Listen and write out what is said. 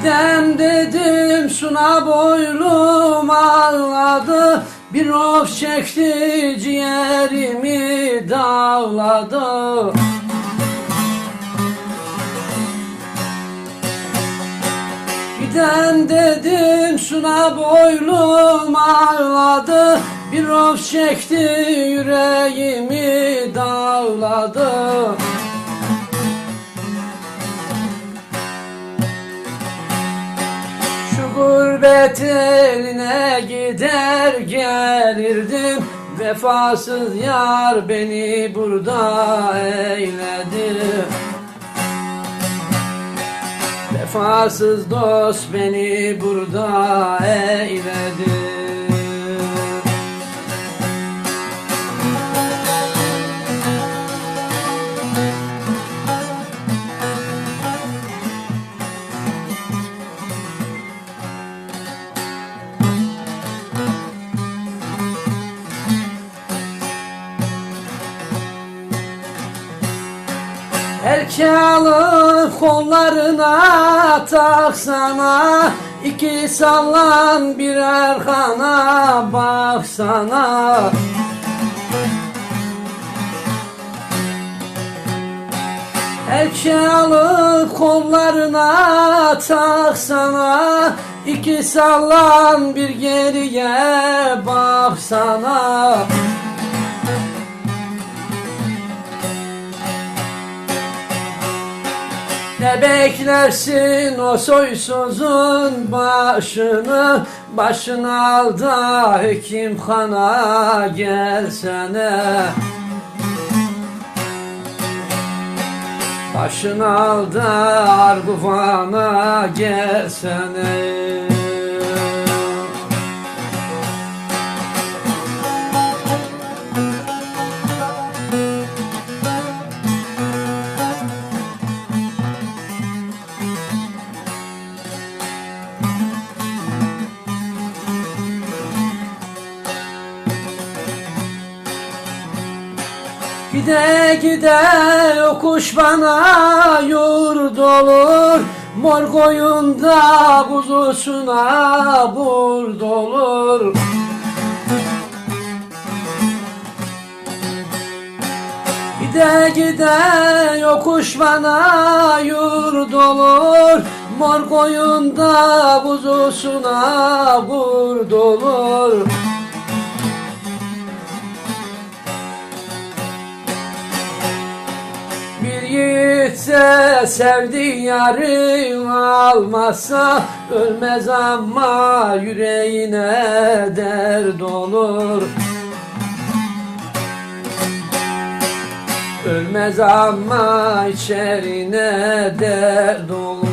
Gidem dedim suna boylum ağladı. Bir of çekti ciğerimi dağladı. Giden dedim suna boylum ağladı. Bir of çekti yüreğimi dağladı gurbet eline gider gelirdim. Vefasız yar beni burada eyledi. Vefasız dost beni burada eyledi Erke alıp kollarına taksana iki sallan bir arkana baksana Erke alıp kollarına taksana iki sallan bir geriye baksana Ne beklersin o soysuzun başını? Başını al da hekimhana gelsene. Başını al da arguvana gelsene Gide gide yokuş bana yurt olur Mor koyunda kuzusuna bur dolur. Gide gide yokuş bana yurt olur Mor koyunda kuzusuna bur dolur Bir yiğitse sevdiği yarın almazsa Ölmez ama yüreğine dert olur. Ölmez ama içerine dert olur